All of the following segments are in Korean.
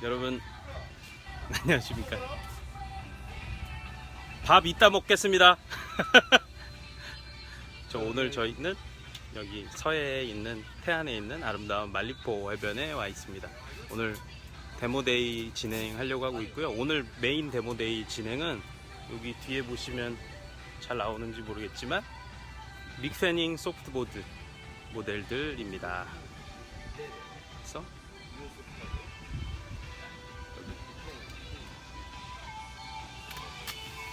여러분 안녕하십니까? 밥 이따 먹겠습니다. 저 오늘 저희는 여기 서해에 있는 태안에 있는 아름다운 말리포 해변에 와 있습니다. 오늘 데모데이 진행하려고 하고 있고요. 오늘 메인 데모데이 진행은 여기 뒤에 보시면 잘 나오는지 모르겠지만 믹페닝 소프트보드 모델들입니다. 그래서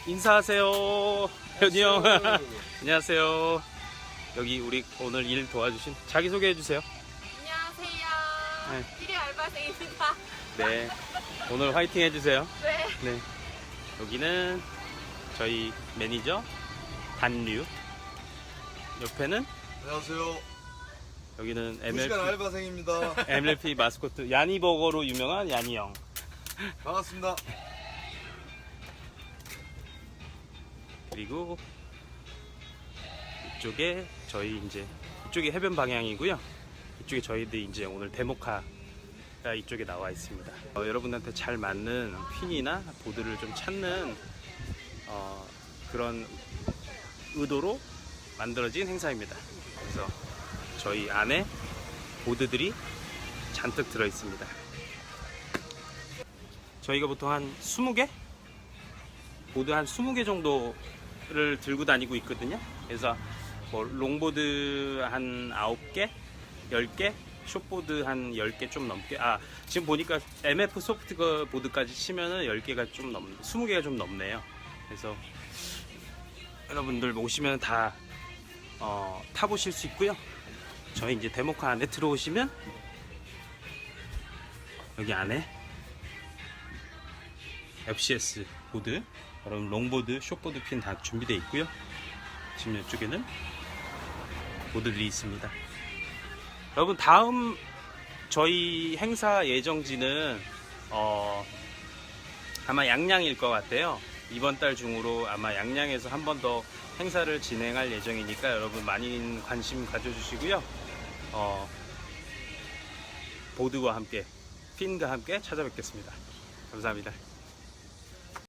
인사하세요, 현이 형. 안녕하세요. 여기 우리 오늘 일 도와주신 자기 소개해 주세요. 안녕하세요. 일일 알바생입니다. 네. 오늘 화이팅 해 주세요. 네. 네. 여기는 저희 매니저 단류. 옆에는 안녕하세요. 여기는 2시간 MLP, 알바생입니다. MLP 마스코트 야니 버거로 유명한 야니 형. 반갑습니다. 그리고 이쪽에 저희 이제 이쪽이 해변 방향이고요. 이쪽에 저희들이 이제 오늘 데모카가 이쪽에 나와 있습니다. 어, 여러분한테 잘 맞는 핀이나 보드를 좀 찾는 어, 그런 의도로 만들어진 행사입니다. 그래서 저희 안에 보드들이 잔뜩 들어 있습니다. 저희가 보통 한 20개? 보드 한 20개 정도 를 들고 다니고 있거든요. 그래서 뭐 롱보드 한 9개, 10개, 숏보드 한 10개 좀 넘게. 아, 지금 보니까 MF 소프트 보드까지 치면은 10개가 좀 넘, 20개가 좀 넘네요. 그래서 여러분들 오시면 다 어, 타보실 수 있고요. 저희 이제 데모카 안에 들어오시면 여기 안에 FCS 보드, 여러분 롱보드, 숏보드 핀 다 준비되어 있고요. 지금 이쪽에는 보드들이 있습니다. 여러분 다음 저희 행사 예정지는 어, 아마 양양일 것 같아요. 이번 달 중으로 아마 양양에서 한 번 더 행사를 진행할 예정이니까 여러분 많이 관심 가져주시고요. 어, 보드와 함께 핀과 함께 찾아뵙겠습니다. 감사합니다.